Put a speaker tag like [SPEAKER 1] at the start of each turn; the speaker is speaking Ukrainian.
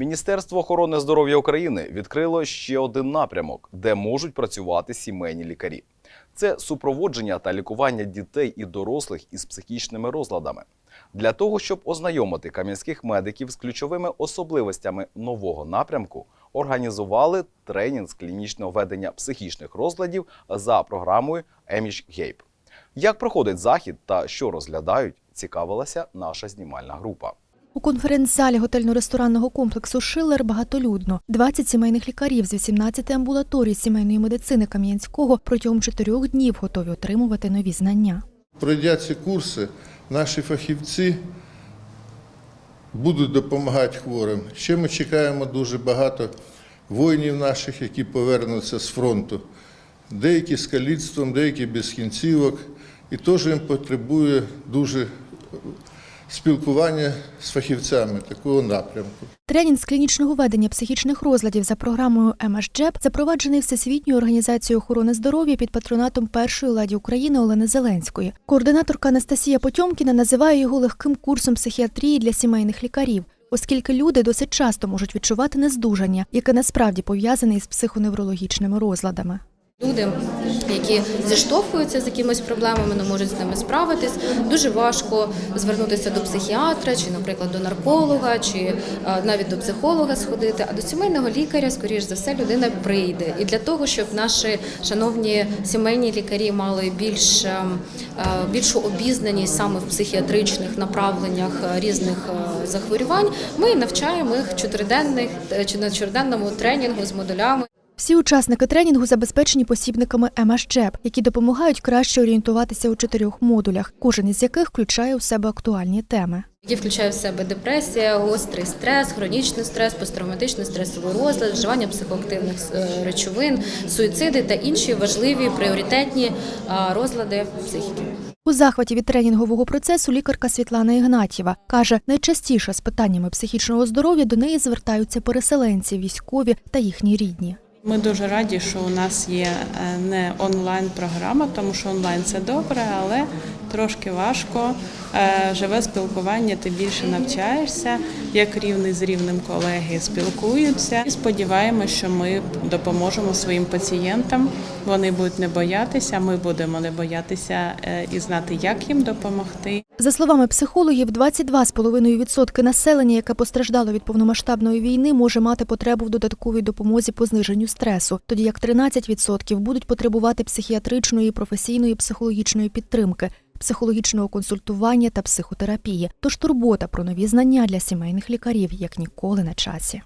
[SPEAKER 1] Міністерство охорони здоров'я України відкрило ще один напрямок, де можуть працювати сімейні лікарі. Це супроводження та лікування дітей і дорослих із психічними розладами. Для того, щоб ознайомити кам'янських медиків з ключовими особливостями нового напрямку, організували тренінг з клінічного ведення психічних розладів за програмою Еміш Гейп. Як проходить захід та що розглядають, цікавилася наша знімальна група.
[SPEAKER 2] У конференц-залі готельно-ресторанного комплексу Шиллер багатолюдно. 20 сімейних лікарів з 18 амбулаторій сімейної медицини Кам'янського протягом чотирьох днів готові отримувати нові знання.
[SPEAKER 3] Пройдя ці курси, наші фахівці будуть допомагати хворим. Ще ми чекаємо дуже багато воїнів наших, які повернуться з фронту. Деякі з каліцтвом, деякі без кінцівок. І теж їм потребує дуже спілкування з фахівцями такого напрямку.
[SPEAKER 2] Тренінг з клінічного ведення психічних розладів за програмою МСДЖЕП запроваджений Всесвітньою організацією охорони здоров'я під патронатом першої леді України Олени Зеленської. Координаторка Анастасія Потьомкіна називає його легким курсом психіатрії для сімейних лікарів. Оскільки люди досить часто можуть відчувати нездужання, яке насправді пов'язане із психоневрологічними розладами.
[SPEAKER 4] Люди, які зіштовхуються з якимись проблемами, не можуть з ними справитись, дуже важко звернутися до психіатра, чи, наприклад, до нарколога, чи е, навіть до психолога сходити. А до сімейного лікаря, скоріш за все, людина прийде. І для того, щоб наші шановні сімейні лікарі мали більш, е, е, більшу обізнаність саме в психіатричних направленнях різних захворювань, ми навчаємо їх чотириденних чи на чотириденному тренінгу з модулями.
[SPEAKER 2] Всі учасники тренінгу забезпечені посібниками МСЖЕП, які допомагають краще орієнтуватися у чотирьох модулях, кожен із яких включає у себе актуальні теми.
[SPEAKER 4] які включає в себе депресія, гострий стрес, хронічний стрес, посттравматичний стресовий розлад, вживання психоактивних е, речовин, суїциди та інші важливі пріоритетні е, розлади психіки.
[SPEAKER 2] У захваті від тренінгового процесу лікарка Світлана Ігнатєва каже, найчастіше з питаннями психічного здоров'я до неї звертаються переселенці, військові та їхні рідні.
[SPEAKER 5] Ми дуже раді, що у нас є е, не онлайн програма, тому що онлайн це добре, але трошки важко. Е, Живе спілкування, ти більше навчаєшся, як рівний з рівним колеги спілкуються. І сподіваємося, що ми допоможемо своїм пацієнтам. Вони будуть не боятися, ми будемо не боятися е, і знати, як їм допомогти.
[SPEAKER 2] За словами психологів, 22,5% населення, яке постраждало від повномасштабної війни, може мати потребу в додатковій допомозі по зниженню стресу, тоді як 13% будуть потребувати психіатричної, професійної, психологічної підтримки, психологічного консультування та психотерапії. Тож турбота про нові знання для сімейних лікарів як ніколи на часі.